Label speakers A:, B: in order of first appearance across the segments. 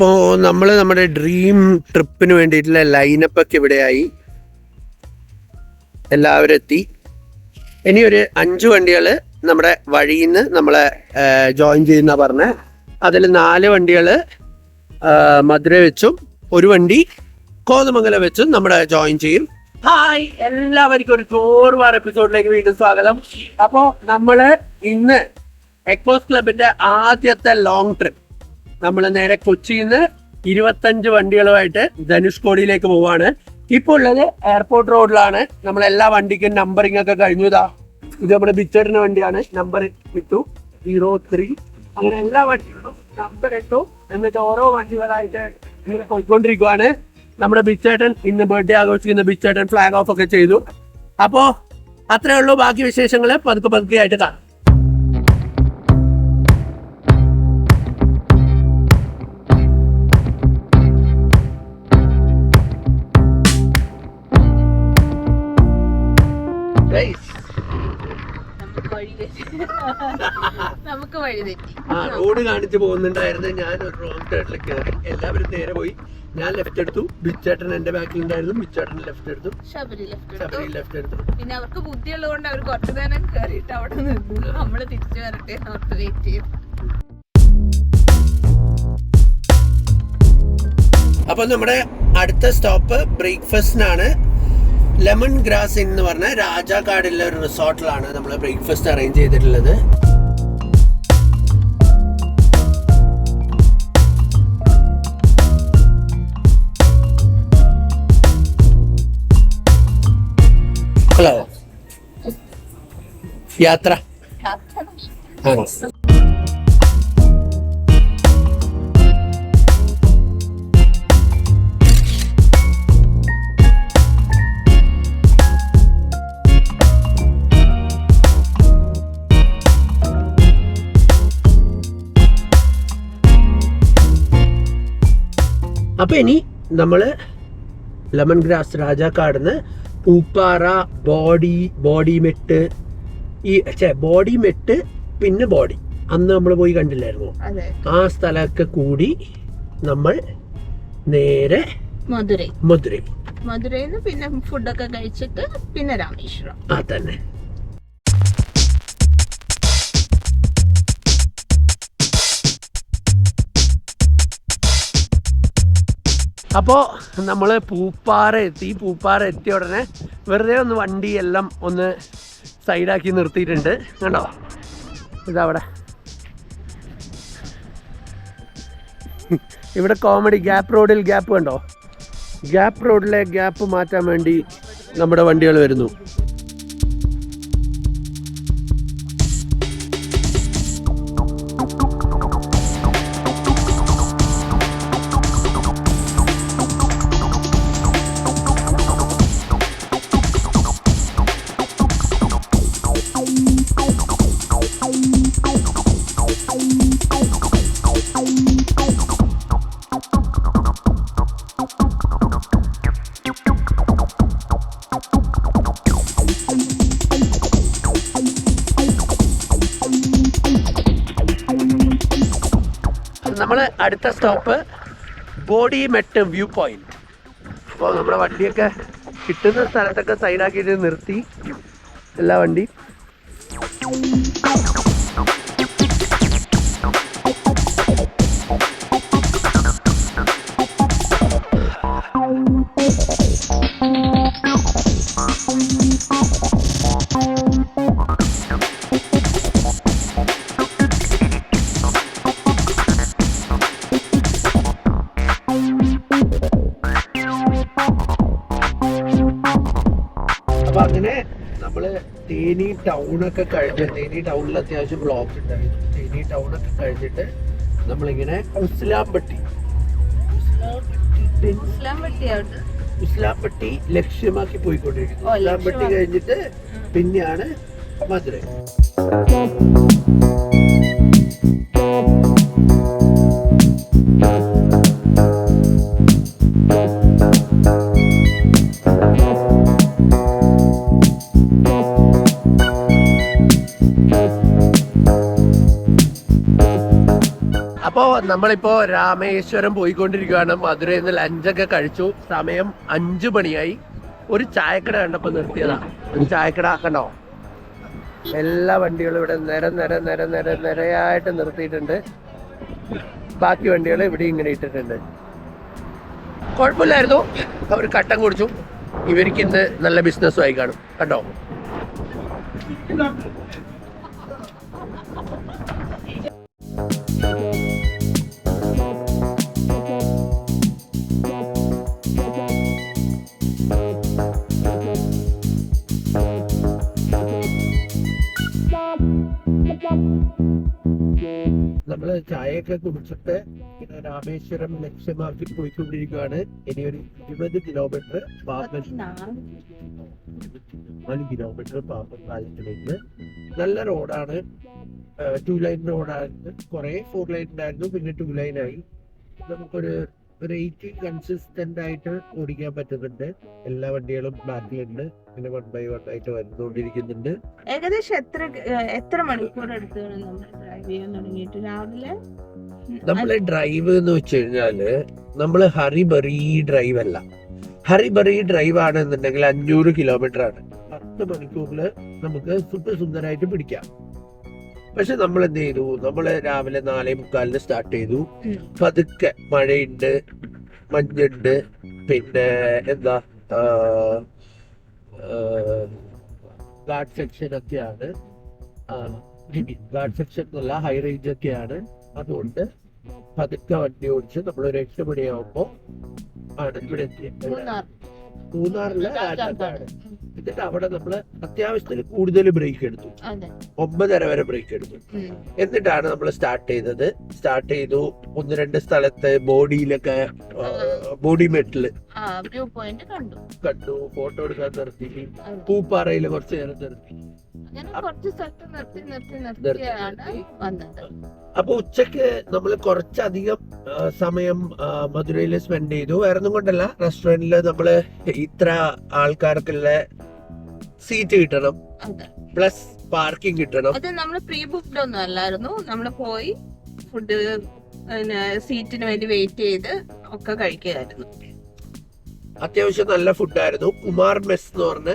A: അപ്പോൾ നമ്മൾ നമ്മുടെ ഡ്രീം ട്രിപ്പിന് വേണ്ടിയിട്ടുള്ള ലൈനപ്പ് ഒക്കെ ഇവിടെയായി. എല്ലാവരും എത്തി. ഇനി ഒരു അഞ്ച് വണ്ടികൾ നമ്മുടെ വഴിയിൽ നിന്ന് നമ്മളെ ജോയിൻ ചെയ്യുന്ന പറഞ്ഞ. അതിൽ നാല് വണ്ടികൾ മധുര വെച്ചും ഒരു വണ്ടി കോതമംഗലം വെച്ചും നമ്മുടെ ജോയിൻ ചെയ്യും. ഹായ് എല്ലാവർക്കും ഒരു ചോറ് വാർ എപ്പിസോഡിലേക്ക് വീണ്ടും സ്വാഗതം. അപ്പോൾ നമ്മൾ ഇന്ന് എക്സ്പോസ് ക്ലബിന്റെ ആദ്യത്തെ ലോങ് ട്രിപ്പ് നമ്മൾ നേരെ കൊച്ചിയിൽ നിന്ന് ഇരുപത്തഞ്ച് വണ്ടികളുമായിട്ട് ധനുഷ്കോടിയിലേക്ക് പോവാണ്. ഇപ്പോൾ ഉള്ളത് എയർപോർട്ട് റോഡിലാണ്. നമ്മൾ എല്ലാ വണ്ടിക്കും നമ്പറിംഗ് ഒക്കെ കഴിഞ്ഞു. ഇതാ ഇത് നമ്മുടെ ബിച്ചേടിന്റെ വണ്ടിയാണ്. നമ്പർ ഇട്ടു. സീറോ ത്രീ അങ്ങനെ എല്ലാ വണ്ടികളും നമ്പർ ഇട്ടു. എന്നിട്ട് ഓരോ വണ്ടികളായിട്ട് ഇങ്ങനെ പോയിക്കൊണ്ടിരിക്കുവാണ്. നമ്മുടെ ബിച്ചേട്ടൻ ഇന്ന് ബർത്ത്ഡേ ആഘോഷിക്കുന്ന ബിച്ചേട്ടൻ ഫ്ലാഗ് ഓഫ് ഒക്കെ ചെയ്തു. അപ്പോ അത്രേ ഉള്ളൂ. ബാക്കി വിശേഷങ്ങൾ പതുക്കെ പതുക്കെ ആയിട്ട് കാണാം.
B: നമുക്ക് വഴി തെറ്റി.
A: ആ റോഡ് കാണിച്ചു പോകുന്നുണ്ടായിരുന്നു ഞാൻ ഒരു റോങ് സൈഡിൽ കയറി എല്ലാവരും നേരെ പോയി. ഞാൻ ലെഫ്റ്റ് എടുത്തു. ബിച്ചേട്ടൻ എന്റെ ബാക്കിൽ ഉണ്ടായിരുന്നു. ബിച്ചേട്ടൻ ലെഫ്റ്റ് എടുത്തു.
B: ശബരി ലെഫ്റ്റ്
A: ശബരി
B: എടുത്തു
A: ലെഫ്റ്റ് എടുത്തു.
B: പിന്നെ അവർക്ക് ബുദ്ധിയുള്ളത് കൊണ്ട് അവർ കുറച്ചു നേരം കയറിയിട്ട് അവിടെ നിന്നു. നമ്മൾ തിരിച്ചു വരട്ടെ അവർക്ക് വെയിറ്റ് ചെയ്തു.
A: അപ്പൊ നമ്മുടെ അടുത്ത സ്റ്റോപ്പ് ബ്രേക്ക്ഫാസ്റ്റിനാണ് ലെമൺ ഗ്രാസ് എന്ന് പറഞ്ഞ രാജാക്കാടിലെ ഒരു റിസോർട്ടിലാണ് നമ്മൾ ബ്രേക്ക്ഫാസ്റ്റ് അറേഞ്ച് ചെയ്തിട്ടുള്ളത്. യാത്ര. ആ അപ്പൊ ഇനി നമ്മൾ ലെമൺ ഗ്രാസ് രാജാക്കാടുന്ന് പൂപ്പാറ ബോഡി ബോഡി മെട്ട് ഈ ചേ ബോഡി മെട്ട് പിന്നെ ബോഡി അന്ന് നമ്മൾ പോയി കണ്ടില്ലായിരുന്നു? ആ സ്ഥലമൊക്കെ കൂടി നമ്മൾ നേരെ
B: മധുരൈ.
A: മധുരൈ.
B: മധുരയിൽ പിന്നെ ഫുഡൊക്കെ കഴിച്ചിട്ട് പിന്നെ രാമേശ്വരം.
A: ആ തന്നെ അപ്പോ നമ്മൾ പൂപ്പാറ എത്തി. പൂപ്പാറ എത്തിയ ഉടനെ വെറുതെ ഒന്ന് വണ്ടി എല്ലാം ഒന്ന് സൈഡാക്കി നിർത്തിയിട്ടുണ്ട്. കണ്ടോ? ഇതവിടെ. ഇവിടെ കോമഡി ഗ്യാപ്പ് റോഡിൽ ഗ്യാപ്പ് കണ്ടോ? ഗ്യാപ്പ് റോഡിലെ ഗ്യാപ്പ് മാറ്റാൻ വേണ്ടി നമ്മുടെ വണ്ടികൾ വരുന്നു. നമ്മൾ അടുത്ത stop Bodimettu view point. അപ്പോൾ നമ്മുടെ വണ്ടിയൊക്കെ കിട്ടുന്ന സ്ഥലത്തൊക്കെ സൈഡാക്കിയിട്ട് നിർത്തി. എല്ലാ വണ്ടി. അപ്പൊ അങ്ങനെ നമ്മൾ തേനി ഒക്കെ കഴിഞ്ഞ് തേനി ടൗണിൽ അത്യാവശ്യം ബ്ലോക്ക് ഉണ്ടായിരുന്നു. തേനി ടൗണൊക്കെ കഴിഞ്ഞിട്ട് നമ്മളിങ്ങനെ ഉസ്ലാംപട്ടി. ഉസ്ലാംപട്ടി. ലക്ഷ്യമാക്കി പോയിക്കൊണ്ടിരിക്കുന്നു. ഉസ്ലാംപട്ടി കഴിഞ്ഞിട്ട് പിന്നെയാണ് മധുര. നമ്മളിപ്പോ രാമേശ്വരം പോയിക്കൊണ്ടിരിക്കുകയാണ്. മധുരയിൽ നിന്ന് ലഞ്ചൊക്കെ കഴിച്ചു. സമയം അഞ്ചു മണിയായി. ഒരു ചായക്കട കണ്ടപ്പോ നിർത്തിയതാ. ഒരു ചായക്കട കണ്ടോ? എല്ലാ വണ്ടികളും ഇവിടെ നിര നിര നിര നിര നിരയായിട്ട് നിർത്തിയിട്ടുണ്ട്. ബാക്കി വണ്ടികൾ ഇവിടെ ഇങ്ങനെ ഇട്ടിട്ടുണ്ട്. കുഴപ്പമില്ലായിരുന്നു. അവർ കട്ടം കുടിച്ചു. ഇവർക്ക് ഇന്ന് നല്ല ബിസിനസ്സും ആയി കാണും. കണ്ടോ? ചായയൊക്കെ കുടിച്ചിട്ട് ഇങ്ങനെ രാമേശ്വരം ലക്ഷ്യമാക്കി പോയിക്കൊണ്ടിരിക്കുകയാണ്. ഇനി ഒരു ഇരുപത് കിലോമീറ്റർ പാപ്പൻ കിലോമീറ്റർ പാപ്പൻ നല്ല റോഡാണ്. ടു ലൈൻ റോഡായിരുന്നു കുറെ ഫോർ ലൈൻ ഉണ്ടായിരുന്നു പിന്നെ ടു ലൈൻ ആയി. നമുക്കൊരു ഒരു എയ്റ്റീൻ കൺസിസ്റ്റന്റ് ആയിട്ട് ഓടിക്കാൻ പറ്റുന്നുണ്ട്. എല്ലാ വണ്ടികളും ബാക്കിലുണ്ട് പിന്നെ വൺ ബൈ വൺ ആയിട്ട് വന്നുകൊണ്ടിരിക്കുന്നുണ്ട്
B: ഏകദേശം എത്ര എത്ര മണിക്കൂർ എടുത്തു നമ്മൾ ഡ്രൈവ് ചെയ്യാൻ തുടങ്ങിയിട്ട്? രാവിലെ?
A: നമ്മളെ ഡ്രൈവ് എന്ന് വെച്ച് കഴിഞ്ഞാൽ നമ്മൾ ഹറിബറി ഡ്രൈവ് അല്ല. ഹറി ബറി ഡ്രൈവ് ആണെന്നുണ്ടെങ്കിൽ അഞ്ഞൂറ് കിലോമീറ്റർ ആണ്. പത്ത് മണിക്കൂറിൽ നമുക്ക് സുഖ സുന്ദരായിട്ട് പിടിക്കാം. പക്ഷെ നമ്മൾ എന്ത് ചെയ്തു നമ്മൾ രാവിലെ നാലേ മുക്കാലിന് സ്റ്റാർട്ട് ചെയ്തു. പതുക്കെ മഴയുണ്ട് മഞ്ഞുണ്ട് പിന്നെ എന്താ ഗാർഡ് സെക്ഷൻ ഒക്കെയാണ്. ഗാർഡ് സെക്ഷൻ എന്നല്ല ഹൈ റേഞ്ച് ഒക്കെയാണ്. അതുകൊണ്ട് പതുക്കെ വണ്ടി ഓടിച്ച് നമ്മളൊരു എട്ട് മണിയാവുമ്പോ ആണ് ഇവിടെ എത്തിയത് മൂന്നാറിലെ. എന്നിട്ട് അവിടെ നമ്മൾ അത്യാവശ്യത്തിന് കൂടുതൽ ബ്രേക്ക് എടുത്തു. ഒമ്പതര വരെ ബ്രേക്ക് എടുത്തു. എന്നിട്ടാണ് നമ്മൾ സ്റ്റാർട്ട് ചെയ്തത്. സ്റ്റാർട്ട് ചെയ്തു ഒന്ന് രണ്ട് സ്ഥലത്ത് ബോഡിയിലൊക്കെ ബോഡി
B: മെറ്റൽ കണ്ടു.
A: കണ്ടു. ഫോട്ടോ എടുക്കാൻ നിർത്തി. പൂപ്പാറയിൽ കുറച്ച് നേരം നിർത്തി. അപ്പൊ ഉച്ചയ്ക്ക് നമ്മൾ കുറച്ചധികം സമയം മധുരയിൽ മധുരയിൽ സ്പെൻഡ് ചെയ്തു. വേറെ ഒന്നും കൊണ്ടല്ല. റെസ്റ്റോറന്റിൽ നമ്മൾ ഇത്ര ആൾക്കാർക്കുള്ള സീറ്റ് കിട്ടണം. പ്ലസ് പാർക്കിംഗ് കിട്ടണം.
B: അത് നമ്മൾ പ്രീ ബുക്ക്ഡ് ഒന്നും അല്ലായിരുന്നു. നമ്മൾ പോയി ഫുഡ് സീറ്റിന് വേണ്ടി വെയിറ്റ് ചെയ്ത് ഒക്കെ കഴിക്കുകയായിരുന്നു.
A: അത്യാവശ്യം നല്ല ഫുഡായിരുന്നു കുമാർ മെസ് എന്ന് പറഞ്ഞ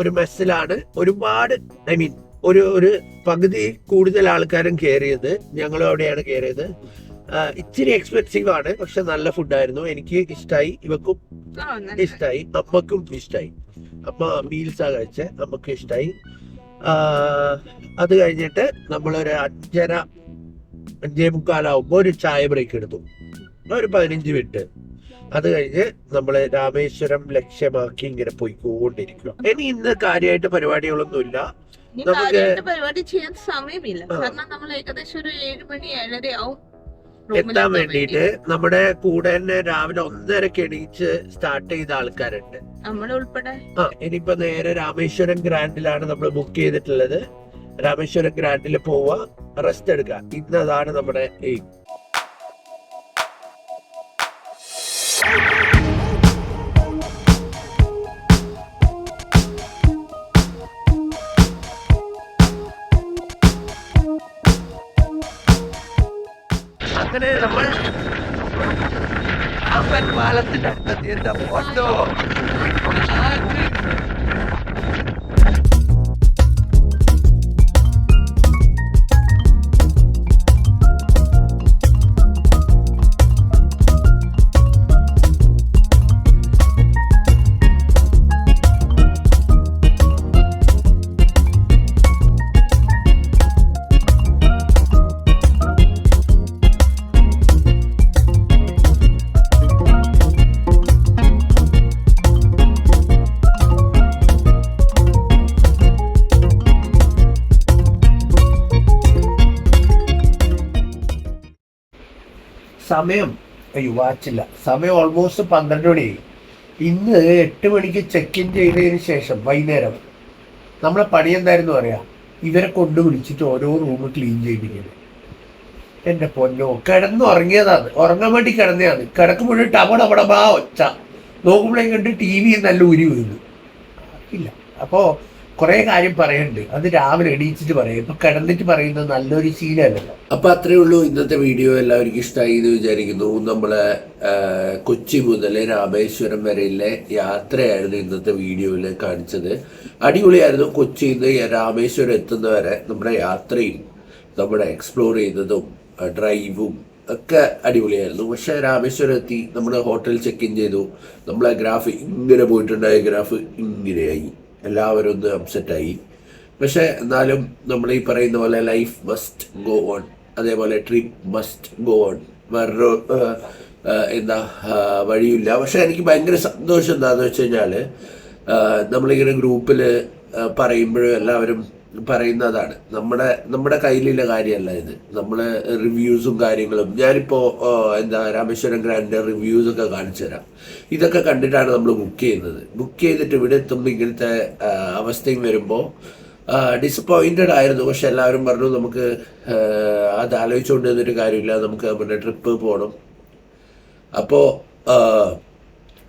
A: ഒരു മെസ്സിലാണ് ഒരുപാട് ഐ മീൻ ഒരു ഒരു പകുതി കൂടുതൽ ആൾക്കാരും കയറിയത്. ഞങ്ങളും അവിടെയാണ് കയറിയത്. ഇച്ചിരി എക്സ്പെൻസീവ് ആണ് പക്ഷെ നല്ല ഫുഡായിരുന്നു എനിക്ക് ഇഷ്ടമായി ഇവക്കും ഇഷ്ടമായി അമ്മക്കും ഇഷ്ടമായി അമ്മ ആ കഴിച്ച് നമുക്ക് ഇഷ്ടമായി അത് കഴിഞ്ഞിട്ട് നമ്മളൊരു അഞ്ചര അഞ്ചേ മുക്കാലാവുമ്പോ ഒരു ചായ ബ്രേക്ക് എടുത്തു. ഒരു പതിനഞ്ച് മിനിറ്റ്. അത് കഴിഞ്ഞ് നമ്മൾ രാമേശ്വരം ലക്ഷ്യമാക്കി ഇങ്ങനെ പോയിക്കൊണ്ടിരിക്കുക ഇനി ഇന്ന് കാര്യമായിട്ട് പരിപാടികളൊന്നുമില്ല.
B: ഇല്ല
A: നമുക്ക്
B: പരിപാടി ചെയ്യാൻ സമയമില്ല. കാരണം നമ്മൾ ഏകദേശം ഒരു ഏഴ് മണി ഏഴര ആവും
A: എത്താൻ വേണ്ടിയിട്ട് നമ്മുടെ കൂടെ തന്നെ രാവിലെ ഒന്നരക്ക് എണീച്ച് സ്റ്റാർട്ട് ചെയ്ത ആൾക്കാരുണ്ട്.
B: നമ്മൾ ഉൾപ്പെടെ?
A: ആ ഇനിയിപ്പോ നേരെ രാമേശ്വരം ഗ്രാൻഡിലാണ് നമ്മൾ ബുക്ക് ചെയ്തിട്ടുള്ളത്. രാമേശ്വരം ഗ്രാൻഡിൽ പോവാ റെസ്റ്റ് എടുക്കുക ഇന്ന് അതാണ് നമ്മുടെ എയിം സമയം. അയ്യോ വാച്ചില്ല. സമയം ഓൾമോസ്റ്റ് പന്ത്രണ്ട് മണിയായി ഇന്ന് എട്ട് മണിക്ക് ചെക്ക് ഇൻ ചെയ്തതിന് ശേഷം വൈകുന്നേരം നമ്മളെ പണി എന്തായിരുന്നു അറിയാം ഇവരെ കൊണ്ട് വിളിച്ചിട്ട് ഓരോ റൂം ക്ലീൻ ചെയ്യിപ്പിക്കുന്നത് എന്റെ പൊന്നോ കിടന്നുറങ്ങിയതാണ് ഉറങ്ങാൻ വേണ്ടി കിടന്നതാണ്. കിടക്കുമ്പോൾ ടപടപടമാ ഒച്ച. നോക്കുമ്പോഴേ കണ്ട് ടി വി നല്ല ഉരി വീണു ഇല്ല. അപ്പോ കുറെ കാര്യം പറയുന്നുണ്ട്. അത് രാവിലെ എണീച്ചിട്ട് പറയും. ഇപ്പൊ കിടന്നിട്ട് പറയുന്നത് നല്ലൊരു ശീലമല്ലല്ലോ. അപ്പൊ അത്രേ ഉള്ളൂ ഇന്നത്തെ വീഡിയോ. എല്ലാവർക്കും ഇഷ്ടമായി എന്ന് വിചാരിക്കുന്നു. നമ്മളെ കൊച്ചി മുതൽ രാമേശ്വരം വരെയുള്ള യാത്രയായിരുന്നു ഇന്നത്തെ വീഡിയോയിൽ കാണിച്ചത്. അടിപൊളിയായിരുന്നു കൊച്ചിയിൽ നിന്ന് രാമേശ്വരം എത്തുന്നവരെ നമ്മുടെ യാത്രയും നമ്മുടെ എക്സ്പ്ലോർ ചെയ്യുന്നതും ഡ്രൈവും ഒക്കെ അടിപൊളിയായിരുന്നു. പക്ഷെ രാമേശ്വരം എത്തി നമ്മൾ ഹോട്ടൽ ചെക്ക് ഇൻ ചെയ്തു. നമ്മളെ ഗ്രാഫ് ഇങ്ങനെ പോയിട്ടുണ്ടായ. ഗ്രാഫ് ഇങ്ങനെയായി. എല്ലാവരും ഒന്ന് അപ്സെറ്റായി പക്ഷെ എന്നാലും നമ്മൾ ഈ പറയുന്ന പോലെ ലൈഫ് മസ്റ്റ് ഗോ ഓൺ അതേപോലെ ട്രിപ്പ് മസ്റ്റ് ഗോ ഓൺ വേറൊരു എന്താ വഴിയില്ല. പക്ഷെ എനിക്ക് ഭയങ്കര സന്തോഷം എന്താണെന്ന് വെച്ച് കഴിഞ്ഞാൽ നമ്മളിങ്ങനെ ഗ്രൂപ്പിൽ പറയുമ്പോഴും എല്ലാവരും പറയുന്നതാണ്. നമ്മുടെ നമ്മുടെ കയ്യിലുള്ള കാര്യമല്ല ഇത്. നമ്മൾ റിവ്യൂസും കാര്യങ്ങളും. ഞാനിപ്പോൾ എന്താ രാമേശ്വരം ഗ്രാൻഡ് റിവ്യൂസ് ഒക്കെ കാണിച്ചു തരാം. ഇതൊക്കെ കണ്ടിട്ടാണ് നമ്മൾ ബുക്ക് ചെയ്യുന്നത്. ബുക്ക് ചെയ്തിട്ട് ഇവിടെ എത്തുമ്പോൾ ഇങ്ങനത്തെ അവസ്ഥയും വരുമ്പോൾ ഡിസപ്പോയിന്റഡ് ആയിരുന്നു. പക്ഷെ എല്ലാവരും പറഞ്ഞു നമുക്ക് അത് ആലോചിച്ചുകൊണ്ട് ഒരു കാര്യമില്ല. നമുക്ക് നമ്മുടെ ട്രിപ്പ് പോകണം അപ്പോൾ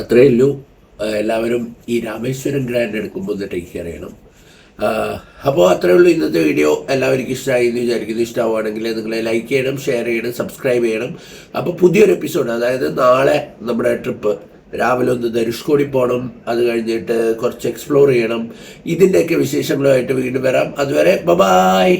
A: അത്രയേ ഉള്ളൂ. എല്ലാവരും ഈ രാമേശ്വരം ഗ്രാൻഡ് എടുക്കുമ്പോൾ ഒന്ന് ടേക്ക് ചെയ്യണം. അപ്പോൾ അത്രയേ ഉള്ളൂ ഇന്നത്തെ വീഡിയോ. എല്ലാവർക്കും ഇഷ്ടമായി എന്ന് വിചാരിക്കുന്നു. ഇഷ്ടമാവുകയാണെങ്കിൽ നിങ്ങൾ ലൈക്ക് ചെയ്യണം ഷെയർ ചെയ്യണം സബ്സ്ക്രൈബ് ചെയ്യണം. അപ്പോൾ പുതിയൊരു എപ്പിസോഡ് അതായത് നാളെ നമ്മുടെ ട്രിപ്പ് രാവിലെ ഒന്ന് ധനുഷ്കോടി പോകണം അത് കഴിഞ്ഞിട്ട് കുറച്ച് എക്സ്പ്ലോർ ചെയ്യണം. ഇതിന്റെയൊക്കെ വിശേഷങ്ങളുമായിട്ട് വീണ്ടും വരാം. അതുവരെ ബൈ